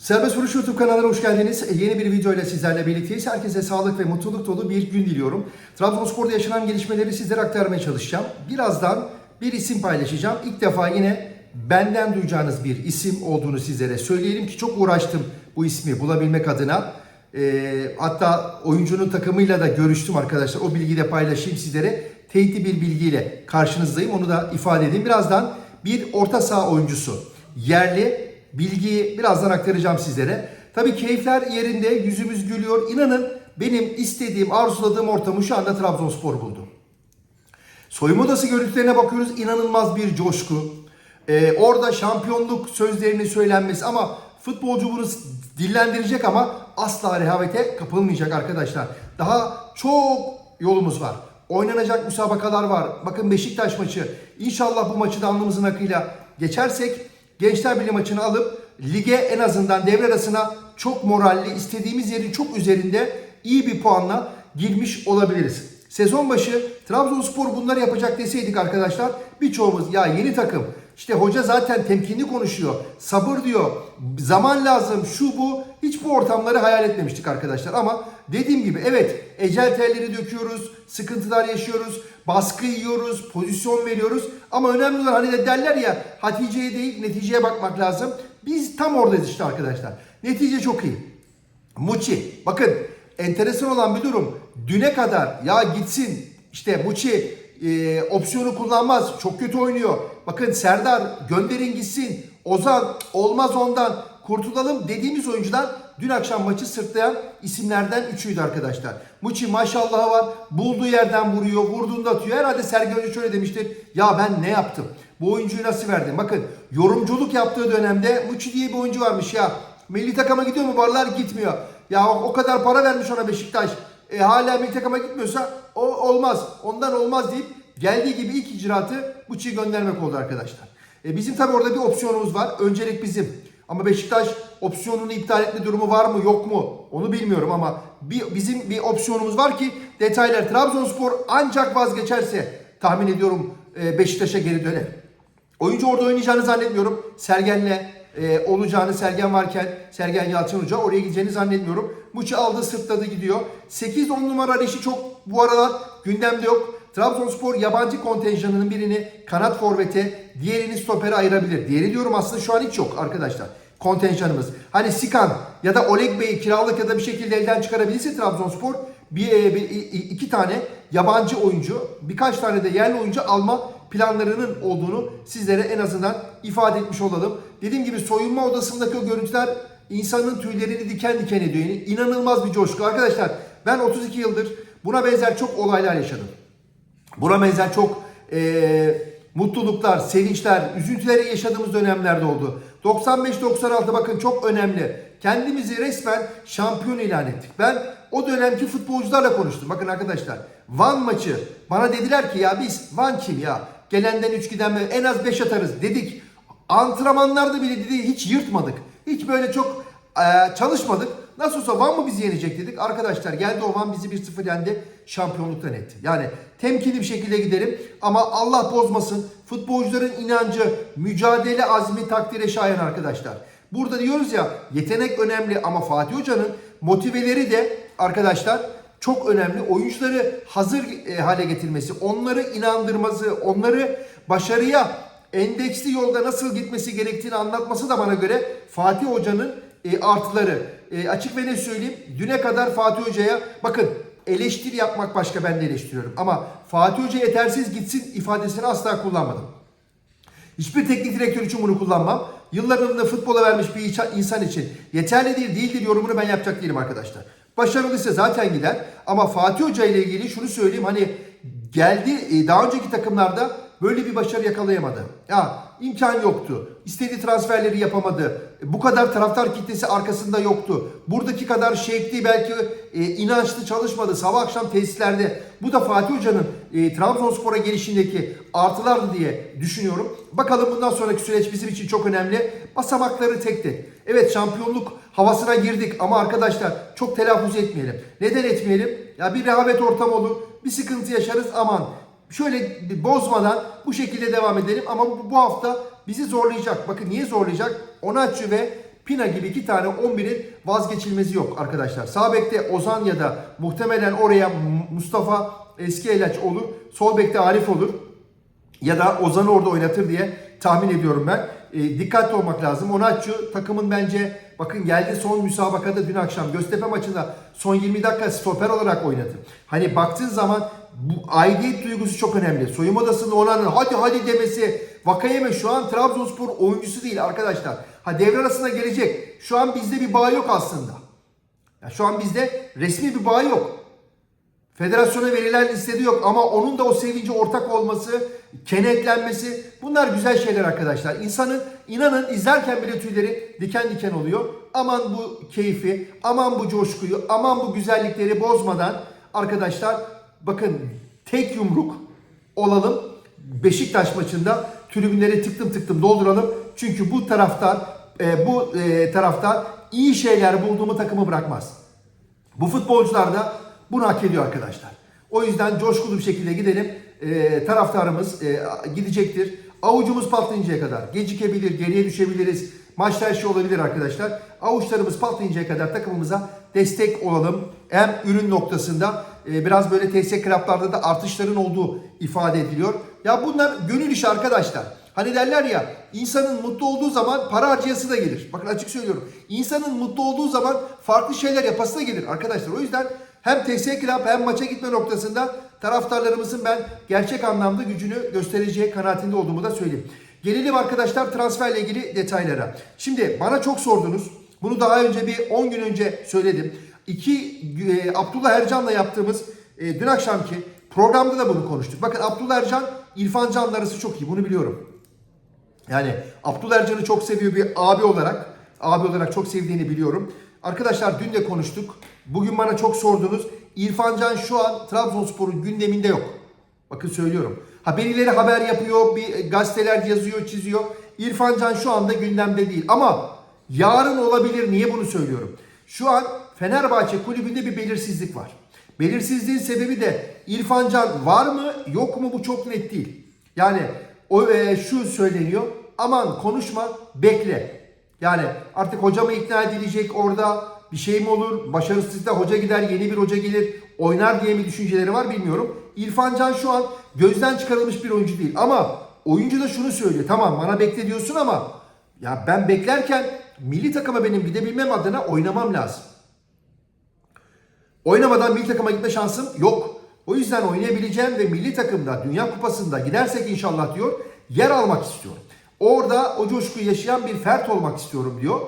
Serbest Vuruş YouTube kanalına hoş geldiniz. E, Yeni bir video ile sizlerle birlikteyiz. Herkese sağlık ve mutluluk dolu bir gün diliyorum. Trabzonspor'da yaşanan gelişmeleri sizlere aktarmaya çalışacağım. Birazdan bir isim paylaşacağım. İlk defa yine benden duyacağınız bir isim olduğunu sizlere söyleyelim ki çok uğraştım bu ismi bulabilmek adına. E, hatta oyuncunun takımıyla da görüştüm arkadaşlar. O bilgiyi de paylaşayım sizlere. Teyitli bir bilgiyle karşınızdayım. Onu da ifade edeyim. Birazdan bir orta saha oyuncusu. Yerli bilgiyi birazdan aktaracağım sizlere. Tabii keyifler yerinde, yüzümüz gülüyor. İnanın benim istediğim, arzuladığım ortamı şu anda Trabzonspor buldu. Soyunma odası görüntülerine bakıyoruz. İnanılmaz bir coşku. Ee, orada şampiyonluk sözlerinin söylenmesi ama futbolcu bunu dillendirecek ama asla rehavete kapılmayacak arkadaşlar. Daha çok yolumuz var. Oynanacak müsabakalar var. Bakın Beşiktaş maçı. İnşallah bu maçı da alnımızın akıyla geçersek Gençler Birliği maçını alıp lige en azından devre arasına çok moralli, istediğimiz yerin çok üzerinde iyi bir puanla girmiş olabiliriz. Sezon başı Trabzonspor bunları yapacak deseydik arkadaşlar birçoğumuz ya yeni takım işte hoca zaten temkinli konuşuyor, sabır diyor, zaman lazım, şu bu. Hiç bu ortamları hayal etmemiştik arkadaşlar. Ama dediğim gibi evet ecel telleri döküyoruz, sıkıntılar yaşıyoruz, baskı yiyoruz, pozisyon veriyoruz. Ama önemli olan hani de derler ya Hatice'ye değil neticeye bakmak lazım. Biz tam oradayız işte arkadaşlar. Netice çok iyi. Muçi. Bakın enteresan olan bir durum. Düne kadar ya gitsin işte Muçi e, opsiyonu kullanmaz. Çok kötü oynuyor. Bakın Serdar gönderin gitsin. Ozan olmaz ondan. Kurtulalım dediğimiz oyuncular dün akşam maçı sırtlayan isimlerden üçüydü arkadaşlar. Muçi maşallahı var. Bulduğu yerden vuruyor. Vurduğunda atıyor. Herhalde Sergen Hoca şöyle demiştir. Ya ben ne yaptım? Bu oyuncuyu nasıl verdim? Bakın yorumculuk yaptığı dönemde Muçi diye bir oyuncu varmış ya. Milli takıma gidiyor mu? Varlar gitmiyor. Ya o kadar para vermiş ona Beşiktaş. E, hala milli takıma gitmiyorsa o olmaz. Ondan olmaz deyip geldiği gibi ilk icraatı Muçi'yi göndermek oldu arkadaşlar. E, bizim tabii orada bir opsiyonumuz var. Öncelik bizim. Ama Beşiktaş opsiyonunu iptal etme durumu var mı yok mu onu bilmiyorum ama bir, bizim bir opsiyonumuz var ki detaylar Trabzonspor ancak vazgeçerse tahmin ediyorum e, Beşiktaş'a geri döner. Oyuncu orada oynayacağını zannetmiyorum. Sergen'le e, olacağını Sergen varken Sergen Yalçın Hoca oraya gideceğini zannetmiyorum. Muçi aldı sırtladı gidiyor. 8-10 numara işi çok bu aralar gündemde yok. Trabzonspor yabancı kontenjanının birini kanat forvete, diğerini stopere ayırabilir. Diğeri diyorum aslında şu an hiç yok arkadaşlar. Kontenjanımız. Hani Sikan ya da Oleg Bey'i kiralık ya da bir şekilde elden çıkarabilirse Trabzonspor bir, e, bir, iki tane yabancı oyuncu, birkaç tane de yerli oyuncu alma planlarının olduğunu sizlere en azından ifade etmiş olalım. Dediğim gibi soyunma odasındaki o görüntüler insanın tüylerini diken diken ediyor. İnanılmaz bir coşku. Arkadaşlar ben 32 yıldır buna benzer çok olaylar yaşadım. Buna benzer çok e, mutluluklar, sevinçler, üzüntüleri yaşadığımız dönemlerde oldu. 95-96 bakın çok önemli. Kendimizi resmen şampiyon ilan ettik. Ben o dönemki futbolcularla konuştum. Bakın arkadaşlar Van maçı bana dediler ki ya biz Van kim ya? Gelenden 3 giden en az 5 atarız dedik. Antrenmanlarda bile dedi hiç yırtmadık. Hiç böyle çok e, çalışmadık. Nasıl olsa Van mı bizi yenecek dedik. Arkadaşlar geldi o Van bizi 1-0 yendi. Şampiyonluktan etti. Yani temkinli bir şekilde gidelim. Ama Allah bozmasın. Futbolcuların inancı, mücadele azmi takdire şayan arkadaşlar. Burada diyoruz ya yetenek önemli ama Fatih Hoca'nın motiveleri de arkadaşlar çok önemli. Oyuncuları hazır e, hale getirmesi, onları inandırması, onları başarıya endeksli yolda nasıl gitmesi gerektiğini anlatması da bana göre Fatih Hoca'nın e, artıları. E, açık ve ne söyleyeyim? Düne kadar Fatih Hoca'ya bakın eleştiri yapmak başka ben de eleştiriyorum. Ama Fatih Hoca yetersiz gitsin ifadesini asla kullanmadım. Hiçbir teknik direktör için bunu kullanmam. Yıllarını futbola vermiş bir insan için yeterli değil değildir yorumunu ben yapacak değilim arkadaşlar. Başarılıysa zaten gider. Ama Fatih Hoca ile ilgili şunu söyleyeyim hani geldi e, daha önceki takımlarda böyle bir başarı yakalayamadı. Ya imkan yoktu. İstediği transferleri yapamadı. Bu kadar taraftar kitlesi arkasında yoktu. Buradaki kadar şevkli belki e, inançlı çalışmadı. Sabah akşam tesislerde. Bu da Fatih Hoca'nın e, Trabzonspor'a gelişindeki artılardı diye düşünüyorum. Bakalım bundan sonraki süreç bizim için çok önemli. Basamakları tek tek. Evet şampiyonluk havasına girdik ama arkadaşlar çok telaffuz etmeyelim. Neden etmeyelim? Ya bir rehavet ortamı olur. Bir sıkıntı yaşarız aman şöyle bozmadan bu şekilde devam edelim. Ama bu, bu hafta bizi zorlayacak. Bakın niye zorlayacak? Onaçu ve Pina gibi iki tane 11'in vazgeçilmezi yok arkadaşlar. Sağ bekte Ozan ya da muhtemelen oraya Mustafa Eski Elaç olur. Sol bekte Arif olur. Ya da Ozan'ı orada oynatır diye tahmin ediyorum ben. E, dikkatli olmak lazım. Onatçı takımın bence bakın geldi son müsabakada dün akşam Göztepe maçında son 20 dakika stoper olarak oynadı. Hani baktığın zaman bu aidiyet duygusu çok önemli. Soyunma odasında Onan'ın hadi hadi demesi Vakayeme şu an Trabzonspor oyuncusu değil arkadaşlar. Ha devre arasında gelecek. Şu an bizde bir bağ yok aslında. Ya şu an bizde resmi bir bağ yok. Federasyona verilen listede yok ama onun da o sevinci ortak olması, kenetlenmesi bunlar güzel şeyler arkadaşlar. İnsanın inanın izlerken bile tüyleri diken diken oluyor. Aman bu keyfi, aman bu coşkuyu, aman bu güzellikleri bozmadan arkadaşlar bakın tek yumruk olalım. Beşiktaş maçında tribünleri tıktım tıktım dolduralım. Çünkü bu taraftar e, bu e, taraftar iyi şeyler bulduğumu takımı bırakmaz. Bu futbolcular da bunu hak ediyor arkadaşlar. O yüzden coşkulu bir şekilde gidelim. Ee, taraftarımız e, gidecektir. Avucumuz patlayıncaya kadar gecikebilir, geriye düşebiliriz. Maçta her şey olabilir arkadaşlar. Avuçlarımız patlayıncaya kadar takımımıza destek olalım. Hem ürün noktasında e, biraz böyle TS kraplarda da artışların olduğu ifade ediliyor. Ya bunlar gönül işi arkadaşlar. Hani derler ya insanın mutlu olduğu zaman para harcayası da gelir. Bakın açık söylüyorum. İnsanın mutlu olduğu zaman farklı şeyler yapası da gelir arkadaşlar. O yüzden hem TS Club hem maça gitme noktasında taraftarlarımızın ben gerçek anlamda gücünü göstereceği kanaatinde olduğumu da söyleyeyim. Gelelim arkadaşlar transferle ilgili detaylara. Şimdi bana çok sordunuz. Bunu daha önce bir 10 gün önce söyledim. İki e, Abdullah Ercan'la yaptığımız e, dün akşamki programda da bunu konuştuk. Bakın Abdullah Ercan İrfan Can'la arası çok iyi. Bunu biliyorum. Yani Abdullah Ercan'ı çok seviyor bir abi olarak. Abi olarak çok sevdiğini biliyorum. Arkadaşlar dün de konuştuk. Bugün bana çok sordunuz. İrfan Can şu an Trabzonspor'un gündeminde yok. Bakın söylüyorum. Ha birileri haber yapıyor, bir gazeteler yazıyor, çiziyor. İrfan Can şu anda gündemde değil. Ama yarın olabilir. Niye bunu söylüyorum? Şu an Fenerbahçe kulübünde bir belirsizlik var. Belirsizliğin sebebi de İrfan Can var mı yok mu bu çok net değil. Yani o e, şu söyleniyor. Aman konuşma bekle. Yani artık hoca mı ikna edilecek orada bir şey mi olur? Başarısızlıkta hoca gider yeni bir hoca gelir oynar diye mi düşünceleri var bilmiyorum. İrfan Can şu an gözden çıkarılmış bir oyuncu değil. Ama oyuncu da şunu söylüyor. Tamam bana bekle diyorsun ama ya ben beklerken milli takıma benim gidebilmem adına oynamam lazım. Oynamadan milli takıma gitme şansım yok. O yüzden oynayabileceğim ve milli takımda Dünya Kupası'nda gidersek inşallah diyor yer almak istiyorum. Orada o coşkuyu yaşayan bir fert olmak istiyorum diyor.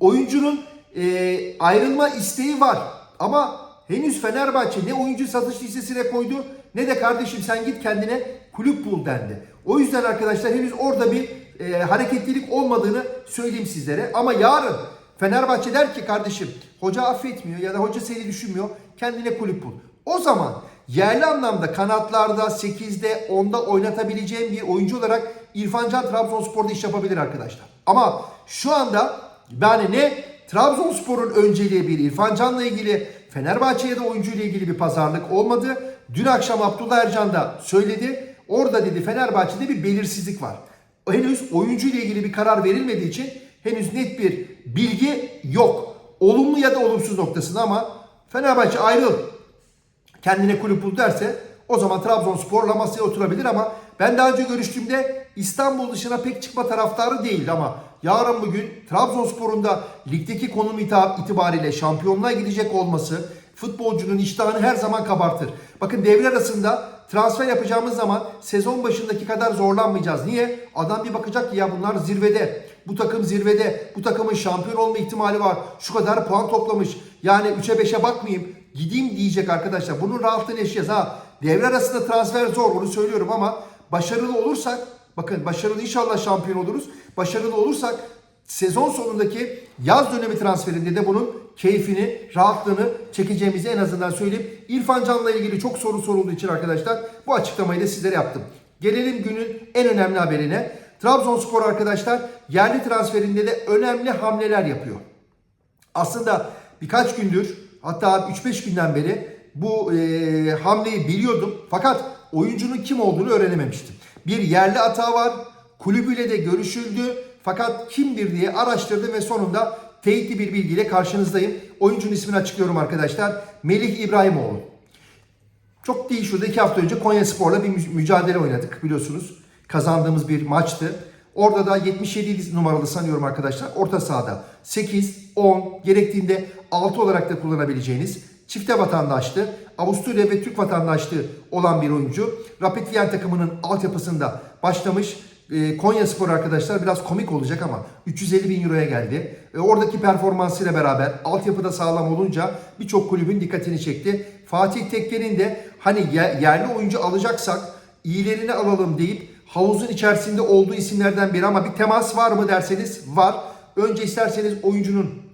Oyuncunun e, ayrılma isteği var ama henüz Fenerbahçe ne oyuncu satış listesine koydu ne de kardeşim sen git kendine kulüp bul dendi. O yüzden arkadaşlar henüz orada bir e, hareketlilik olmadığını söyleyeyim sizlere. Ama yarın Fenerbahçe der ki kardeşim hoca affetmiyor ya da hoca seni düşünmüyor kendine kulüp bul. O zaman yerli anlamda kanatlarda 8'de 10'da oynatabileceğim bir oyuncu olarak İrfan Can Trabzonspor'da iş yapabilir arkadaşlar. Ama şu anda yani ne Trabzonspor'un önceliği bir İrfan Can'la ilgili Fenerbahçe'ye de oyuncu ile ilgili bir pazarlık olmadı. Dün akşam Abdullah Ercan da söyledi. Orada dedi Fenerbahçe'de bir belirsizlik var. Henüz oyuncu ile ilgili bir karar verilmediği için henüz net bir bilgi yok. Olumlu ya da olumsuz noktasında ama Fenerbahçe ayrıl kendine kulüp bul derse o zaman Trabzonspor'la masaya oturabilir ama ben daha önce görüştüğümde İstanbul dışına pek çıkma taraftarı değil ama yarın bugün Trabzonspor'un da ligdeki konum itibariyle şampiyonluğa gidecek olması futbolcunun iştahını her zaman kabartır. Bakın devre arasında transfer yapacağımız zaman sezon başındaki kadar zorlanmayacağız. Niye? Adam bir bakacak ki ya bunlar zirvede. Bu takım zirvede. Bu takımın şampiyon olma ihtimali var. Şu kadar puan toplamış. Yani 3'e 5'e bakmayayım. Gideyim diyecek arkadaşlar. Bunun rahatlığını yaşayacağız. Ha devre arasında transfer zor onu söylüyorum ama başarılı olursak bakın başarılı inşallah şampiyon oluruz. Başarılı olursak sezon sonundaki yaz dönemi transferinde de bunun keyfini, rahatlığını çekeceğimizi en azından söyleyeyim. İrfan Can'la ilgili çok soru sorulduğu için arkadaşlar bu açıklamayı da sizlere yaptım. Gelelim günün en önemli haberine. Trabzonspor arkadaşlar yerli transferinde de önemli hamleler yapıyor. Aslında birkaç gündür hatta 3-5 günden beri bu e, hamleyi biliyordum. Fakat oyuncunun kim olduğunu öğrenememiştim. Bir yerli hata var. Kulübüyle de görüşüldü. Fakat kimdir diye araştırdım ve sonunda teyitli bir bilgiyle karşınızdayım. Oyuncunun ismini açıklıyorum arkadaşlar. Melih İbrahimoğlu. Çok değil şurada iki hafta önce Konya Spor'la bir mü- mücadele oynadık biliyorsunuz. Kazandığımız bir maçtı. Orada da 77 numaralı sanıyorum arkadaşlar. Orta sahada 8, 10, gerektiğinde 6 olarak da kullanabileceğiniz çifte vatandaşlı, Avusturya ve Türk vatandaşlığı olan bir oyuncu. Rapid Wien takımının altyapısında başlamış. Ee, Konya Spor arkadaşlar biraz komik olacak ama 350 bin euroya geldi. Ee, oradaki performansıyla beraber altyapıda sağlam olunca birçok kulübün dikkatini çekti. Fatih Tekke'nin de hani ye- yerli oyuncu alacaksak iyilerini alalım deyip havuzun içerisinde olduğu isimlerden biri ama bir temas var mı derseniz var. Önce isterseniz oyuncunun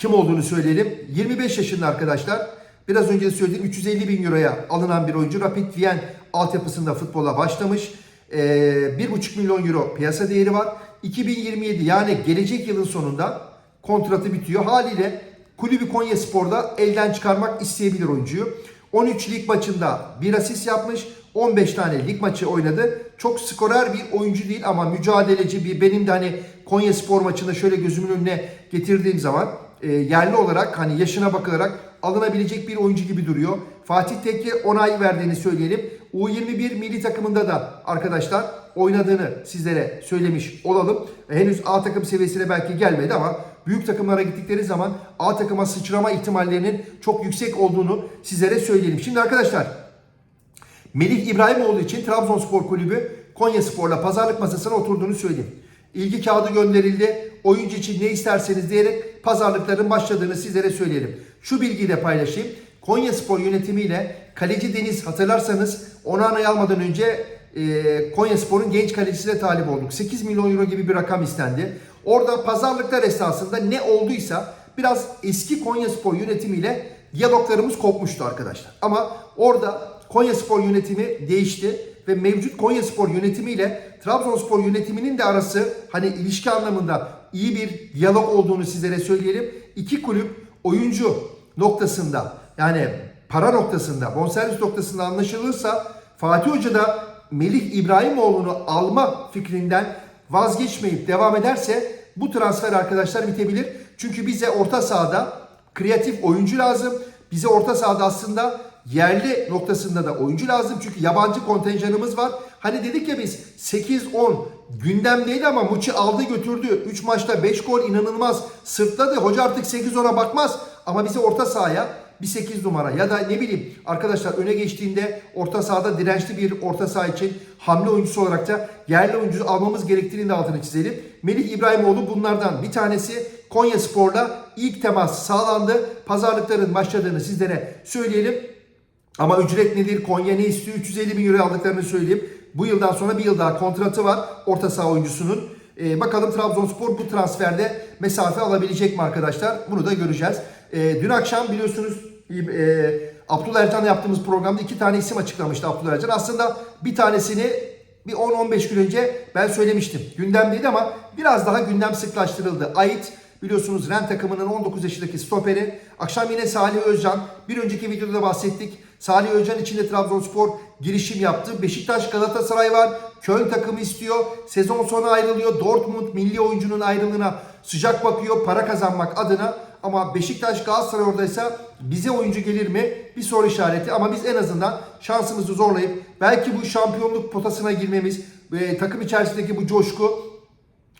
kim olduğunu söyleyelim. 25 yaşında arkadaşlar. Biraz önce de söylediğim 350 bin euroya alınan bir oyuncu. Rapid Wien altyapısında futbola başlamış. Ee, 1,5 milyon euro piyasa değeri var. 2027 yani gelecek yılın sonunda kontratı bitiyor. Haliyle kulübü Konya Spor'da elden çıkarmak isteyebilir oyuncuyu. 13 lig maçında bir asist yapmış. 15 tane lig maçı oynadı. Çok skorer bir oyuncu değil ama mücadeleci bir benim de hani Konya Spor maçında şöyle gözümün önüne getirdiğim zaman e, yerli olarak hani yaşına bakılarak alınabilecek bir oyuncu gibi duruyor. Fatih Tekke onay verdiğini söyleyelim. U21 milli takımında da arkadaşlar oynadığını sizlere söylemiş olalım. E, Henüz A takım seviyesine belki gelmedi ama büyük takımlara gittikleri zaman A takıma sıçrama ihtimallerinin çok yüksek olduğunu sizlere söyleyelim. Şimdi arkadaşlar Melih İbrahimoğlu için Trabzonspor Kulübü Konya Spor'la pazarlık masasına oturduğunu söyleyeyim. İlgi kağıdı gönderildi. Oyuncu için ne isterseniz diyerek pazarlıkların başladığını sizlere söyleyelim. Şu bilgiyi de paylaşayım. Konya Spor yönetimiyle kaleci Deniz hatırlarsanız onu anayı almadan önce e, Konya Spor'un genç kalecisine talip olduk. 8 milyon euro gibi bir rakam istendi. Orada pazarlıklar esnasında ne olduysa biraz eski Konya Spor yönetimiyle diyaloglarımız kopmuştu arkadaşlar. Ama orada Konya Spor yönetimi değişti ve mevcut Konya Spor yönetimiyle Trabzonspor yönetiminin de arası hani ilişki anlamında iyi bir diyalog olduğunu sizlere söyleyelim. İki kulüp oyuncu noktasında yani para noktasında, bonservis noktasında anlaşılırsa Fatih Hoca da Melih İbrahimoğlu'nu alma fikrinden vazgeçmeyip devam ederse bu transfer arkadaşlar bitebilir. Çünkü bize orta sahada kreatif oyuncu lazım. Bize orta sahada aslında yerli noktasında da oyuncu lazım. Çünkü yabancı kontenjanımız var. Hani dedik ya biz 8-10 gündemdeydi ama Muçi aldı götürdü. 3 maçta 5 gol inanılmaz sırtladı. Hoca artık 8-10'a bakmaz. Ama bize orta sahaya bir 8 numara ya da ne bileyim arkadaşlar öne geçtiğinde orta sahada dirençli bir orta saha için hamle oyuncusu olarak da yerli oyuncu almamız gerektiğini de altını çizelim. Melih İbrahimoğlu bunlardan bir tanesi Konya Spor'la ilk temas sağlandı. Pazarlıkların başladığını sizlere söyleyelim. Ama ücret nedir? Konya ne istiyor? 350 bin euro aldıklarını söyleyeyim. Bu yıldan sonra bir yıl daha kontratı var orta saha oyuncusunun. Ee, bakalım Trabzonspor bu transferde mesafe alabilecek mi arkadaşlar? Bunu da göreceğiz. Ee, dün akşam biliyorsunuz e, Abdullah Ercan'la yaptığımız programda iki tane isim açıklamıştı Abdullah Ercan. Aslında bir tanesini bir 10-15 gün önce ben söylemiştim. Gündemdeydi ama biraz daha gündem sıklaştırıldı. Ait biliyorsunuz Ren takımının 19 yaşındaki stoperi. Akşam yine Salih Özcan. Bir önceki videoda da bahsettik. Salih Özcan için de Trabzonspor girişim yaptı. Beşiktaş Galatasaray var. Köln takımı istiyor. Sezon sonu ayrılıyor. Dortmund milli oyuncunun ayrılığına sıcak bakıyor para kazanmak adına. Ama Beşiktaş Galatasaray oradaysa bize oyuncu gelir mi? Bir soru işareti. Ama biz en azından şansımızı zorlayıp belki bu şampiyonluk potasına girmemiz ve takım içerisindeki bu coşku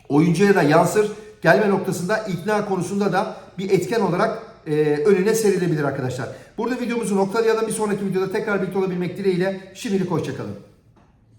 oyuncuya da yansır. Gelme noktasında ikna konusunda da bir etken olarak e, önüne serilebilir arkadaşlar. Burada videomuzu noktalayalım. Bir sonraki videoda tekrar birlikte olabilmek dileğiyle. Şimdilik hoşçakalın.